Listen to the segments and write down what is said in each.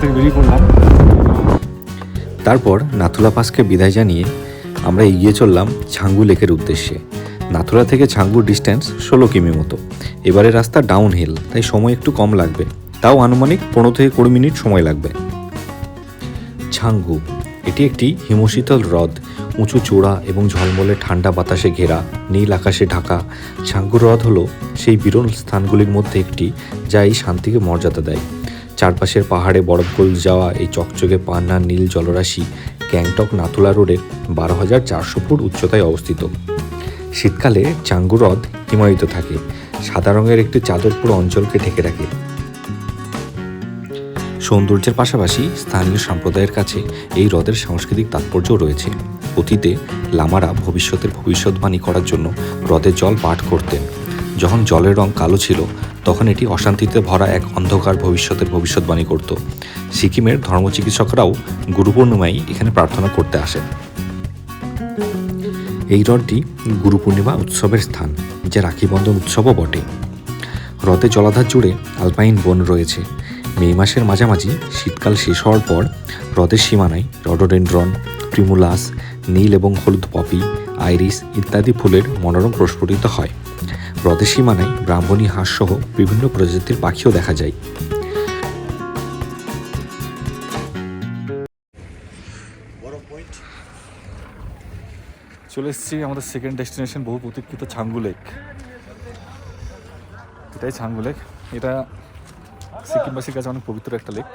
থেকে বেরিয়ে পড়লাম। তারপর নাথুলা পাসকে বিদায় জানিয়ে আমরা এগিয়ে চললাম ছাঙ্গু লেকের উদ্দেশ্যে। নাথুলা থেকে ছাঙ্গুর ডিস্ট্যান্স ষোলো কিমি মতো। এবারে রাস্তা ডাউন হিল তাই সময় একটু কম লাগবে। তাও আনুমানিক পনেরো থেকে কুড়ি মিনিট সময় লাগবে। ছাঙ্গু এটি একটি হিমশীতল হ্রদ। উঁচু চূড়া এবং ঝলমলে ঠান্ডা বাতাসে ঘেরা নীল আকাশে ঢাকা। ছাঙ্গু হ্রদ হলো সেই বিরল স্থানগুলির মধ্যে একটি, যা এই শান্তিকে মর্যাদা দেয়। চারপাশের পাহাড়ে বরফ গল যাওয়া এই চকচকে পান্না নীল জলরাশি গ্যাংটক নাথুলা রোডের বারো হাজার চারশো ফুট উচ্চতায় অবস্থিত। শীতকালে চাঙ্গু হ্রদ হিমায়িত থাকে, সাদা রঙের একটি চাদর পুরো অঞ্চলকে ঢেকে রাখে। সৌন্দর্যের পাশাপাশি স্থানীয় সম্প্রদায়ের কাছে এই হ্রদের সাংস্কৃতিক তাৎপর্যও রয়েছে। অতীতে লামারা ভবিষ্যতের ভবিষ্যৎবাণী করার জন্য হ্রদের জল পাঠ করতেন। যখন জলের রং কালো ছিল তখন এটি অশান্তিতে ভরা এক অন্ধকার ভবিষ্যতের ভবিষ্যৎবাণী করত। সিকিমের ধর্মচিকিৎসকরাও গুরু পূর্ণিমায় এখানে প্রার্থনা করতে আসেন। এই হ্রদটি গুরু পূর্ণিমা উৎসবের স্থান, যা রাখি বন্ধন উৎসবও বটে। হ্রদে জলাধার জুড়ে আলপাইন বন রয়েছে। মে মাসের মাঝামাঝি শীতকাল শেষ হওয়ার পর হ্রদের সীমানায় রডোডেন্ড্রন প্রিমুলাস নীল এবং হলুদ পপি, আইরিস ইত্যাদি ফুলের মনোরম প্রস্ফুটিত হয়। হ্রদের সীমানায় ব্রাহ্মণী হাঁস সহ বিভিন্ন প্রজাতির পাখিও দেখা যায়। চলে এসেছি আমাদের সেকেন্ড ডেস্টিনেশন বহু প্রতীক্ষিত ছাঙ্গু লেক এটাই ছাঙ্গু লেক এটা সিকিমবাসীর কাছে অনেক পবিত্র একটা লেক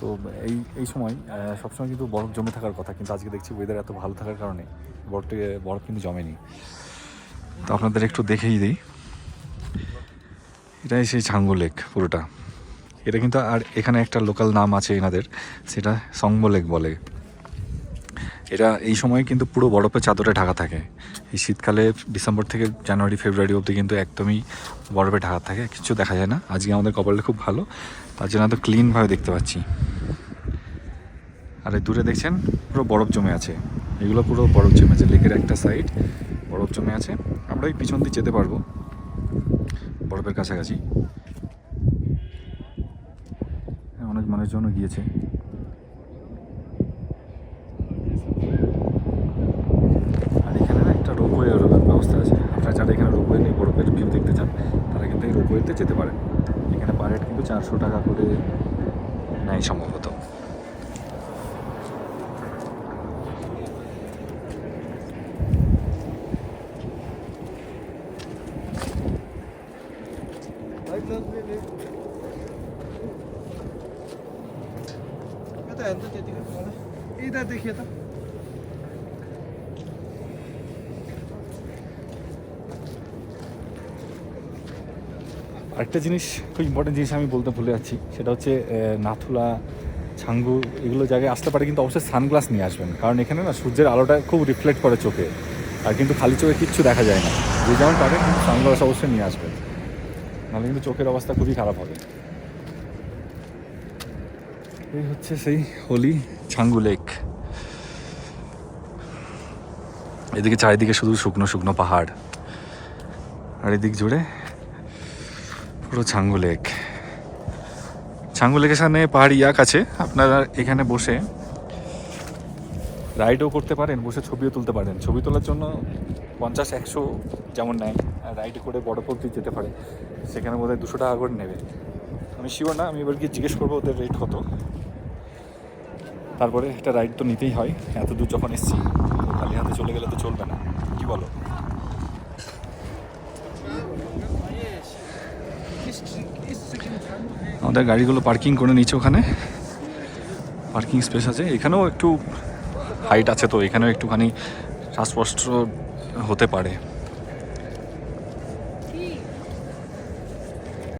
তো এই এই সময় সবসময় কিন্তু বরফ জমে থাকার কথা, কিন্তু আজকে দেখছি ওয়েদার এত ভালো থাকার কারণে বরফটি বরফ কিন্তু জমেনি। তো আপনাদের একটু দেখেই দিই। এটাই সেই ছাঙ্গু লেক পুরোটা। এটা কিন্তু আর এখানে একটা লোকাল নাম আছে এনাদের, সেটা সংবো লেক বলে। এটা এই সময় কিন্তু পুরো বরফের চাদরে ঢাকা থাকে। এই শীতকালে ডিসেম্বর থেকে জানুয়ারি, ফেব্রুয়ারি অবধি কিন্তু একদমই বরফে ঢাকা থাকে, কিছু দেখা যায় না। আজকে আমাদের কপালটা খুব ভালো, তার জন্য এত ক্লিনভাবে দেখতে পাচ্ছি। আর দূরে দেখছেন, পুরো বরফ জমে আছে। এগুলো পুরো বরফ জমে আছে লেকের একটা সাইড বরফ জমে আছে। আমরা ওই পিছন দিয়ে যেতে পারব, বরফের কাছাকাছি। অনেক মানুষজনও গিয়েছে আর এখানে না একটা রোপওয়ে ব্যবস্থা আছে আপনারা যারা এখানে রোপওয়ে নিয়ে বরফের ভিউ দেখতে চান তারা কিন্তু এই রোপওয়েতে যেতে পারেন এখানে পার হেড কিন্তু চারশো টাকা করে নেয় সম্ভবত। এটা দেখিয়ে এটা আরেকটা জিনিস খুব ইম্পর্টেন্ট জিনিস আমি বলতে ভুলে যাচ্ছি, সেটা হচ্ছে নাথুলা, ছাঙ্গু, এগুলো জায়গায় আসতে পারে কিন্তু অবশ্যই সানগ্লাস নিয়ে আসবেন। কারণ এখানে না সূর্যের আলোটা খুব রিফ্লেক্ট করে চোখে, আর কিন্তু খালি চোখে কিচ্ছু দেখা যায় না। যে যেমন পারেন কিন্তু সানগ্লাস অবশ্যই নিয়ে আসবেন। নাহলে কিন্তু চোখের অবস্থা খুবই খারাপ হবে। এই হচ্ছে সেই হোলি, ছাঙ্গু লেক। এদিকে চারিদিকে শুধু শুকনো শুকনো পাহাড়। আর এদিক জুড়ে পুরো ছাঙ্গু লেক। ছাঙ্গু লেকের সামনে পাহাড়ি ইয়াক আছে। আপনারা এখানে বসে রাইডও করতে পারেন, বসে ছবিও তুলতে পারেন। ছবি তোলার জন্য পঞ্চাশ, একশো যেমন নেয় রাইডে করে বড় পদ্ধতি যেতে পারে। সেখানে বোধহয় দুশো টাকা করে নেবে। আমি শিওর না, আমি এবার গিয়ে জিজ্ঞেস করব ওদের রেট কত। তারপরে একটা রাইড তো নিতেই হয়। এত দূর যখন এসছি খালি হাতে চলে গেলে তো চলবে না। কি বলো? আমাদের গাড়িগুলো পার্কিং করে নিচ্ছে ওখানে। পার্কিং স্পেস আছে। এখানেও একটু হাইট আছে তো, এখানেও একটুখানি শ্বাসকষ্ট হতে পারে।